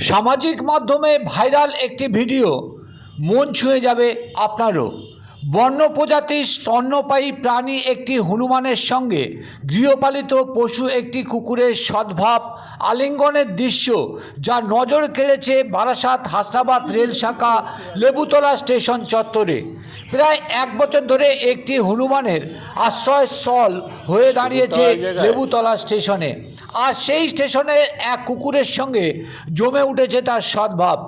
সামাজিক মাধ্যমে ভাইরাল একটি ভিডিও মন ছুঁয়ে যাবে আপনারও। বন্য প্রজাতির স্তন্যপায়ী প্রাণী একটি হনুমানের সঙ্গে গৃহপালিত পশু একটি কুকুরের সদ্ভাব আলিঙ্গনের দৃশ্য যা নজর কেড়েছে বারাসাত হাসাবাদ রেল শাখা লেবুতলা স্টেশন চত্বরে। প্রায় এক বছর ধরে একটি হনুমানের আশ্রয়স্থল হয়ে দাঁড়িয়েছে লেবুতলা স্টেশনে। আর সেই স্টেশনে এক কুকুরের সঙ্গে জমে উঠেছে তার সদ্ভাব।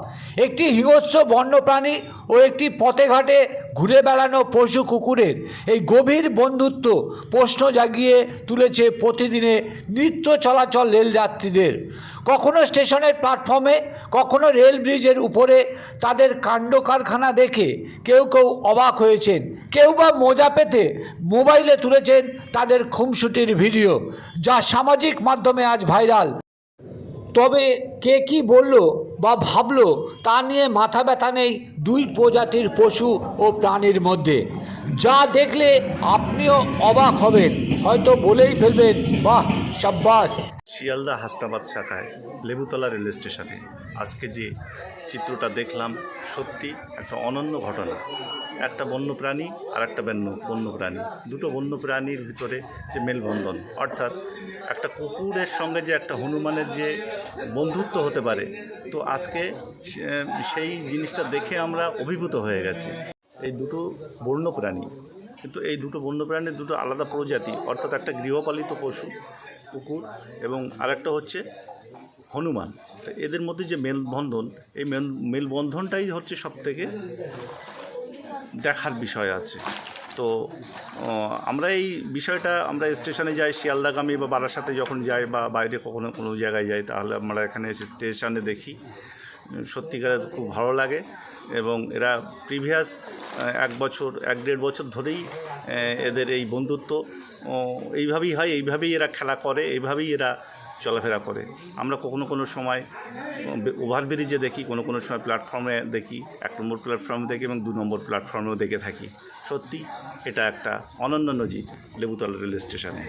একটি হিংস্র বন্যপ্রাণী ও একটি পথে ঘাটে ঘুরে বেড়ানো পশু কুকুরের এই গভীর বন্ধুত্ব প্রশ্ন জাগিয়ে তুলেছে প্রতিদিনে নিত্য চলাচল রেল যাত্রীদের। কখনো স্টেশনের প্ল্যাটফর্মে, কখনো রেল ব্রিজের উপরে তাদের কাণ্ড কারখানা দেখে কেউ কেউ অবাক হয়েছেন। কেউ বা মজা পেতে মোবাইলে তুলেছেন তাদের খুমসুটির ভিডিও, যা সামাজিক মাধ্যমে আজ ভাইরাল। তবে কে কি বলল বা ভাবল তা নিয়ে মাথা ব্যথা নেই দুই প্রজাতির পশু ও প্রাণীর মধ্যে। যা দেখলে আপনিও অবাক হবেন, হয়তো বলেই ফেলবেন, বাহ, সাব্বাস। শিয়ালদা হাসনাবাদ শাখায় লেবুতলা রেল স্টেশনে। আজকে যে চিত্রটা দেখলাম, সত্যি একটা অনন্য ঘটনা। একটা বন্যপ্রাণী আর একটা বন্য, বন্যপ্রাণী। দুটো বন্যপ্রাণীর ভিতরে যে মেলবন্ধন, অর্থাৎ একটা কুকুরের সঙ্গে যে একটা হনুমানের যে বন্ধুত্ব হতে পারে, তো আজকে সেই জিনিসটা দেখে আমরা অভিভূত হয়ে গেছি। এই দুটো বন্যপ্রাণী, কিন্তু এই দুটো বন্যপ্রাণীর দুটো আলাদা প্রজাতি, অর্থাৎ একটা গৃহপালিত পশু, কুকুর এবং আরেকটা হচ্ছে হনুমান। তো এদের মধ্যে যে মেলবন্ধন, এই মেল, মেলবন্ধনটাই হচ্ছে সব থেকে দেখার বিষয় আছে। তো আমরা এই বিষয়টা, আমরা স্টেশনে যাই, শিয়ালদাগামী বা বারাসাতে যখন যাই বা বাইরে কখনো কোনো জায়গায় যাই, তাহলে আমরা এখানে এসে স্টেশনে দেখি। সত্যিকারের খুব ভালো লাগে এবং এরা প্রিভিয়াস এক বছর, এক দেড় বছর ধরেই এদের এই বন্ধুত্ব এইভাবেই হয়, এইভাবেই এরা খেলা করে, এইভাবেই এরা চলাফেরা করে। আমরা কখনো কোনো সময় ওভারব্রিজে দেখি, কোনো কোনো সময় প্ল্যাটফর্মে দেখি, এক নম্বর প্ল্যাটফর্মে দেখি এবং দু নম্বর প্ল্যাটফর্মেও দেখে থাকি। সত্যি, এটা একটা অনন্য নজির লেবুতলা রেল স্টেশনে।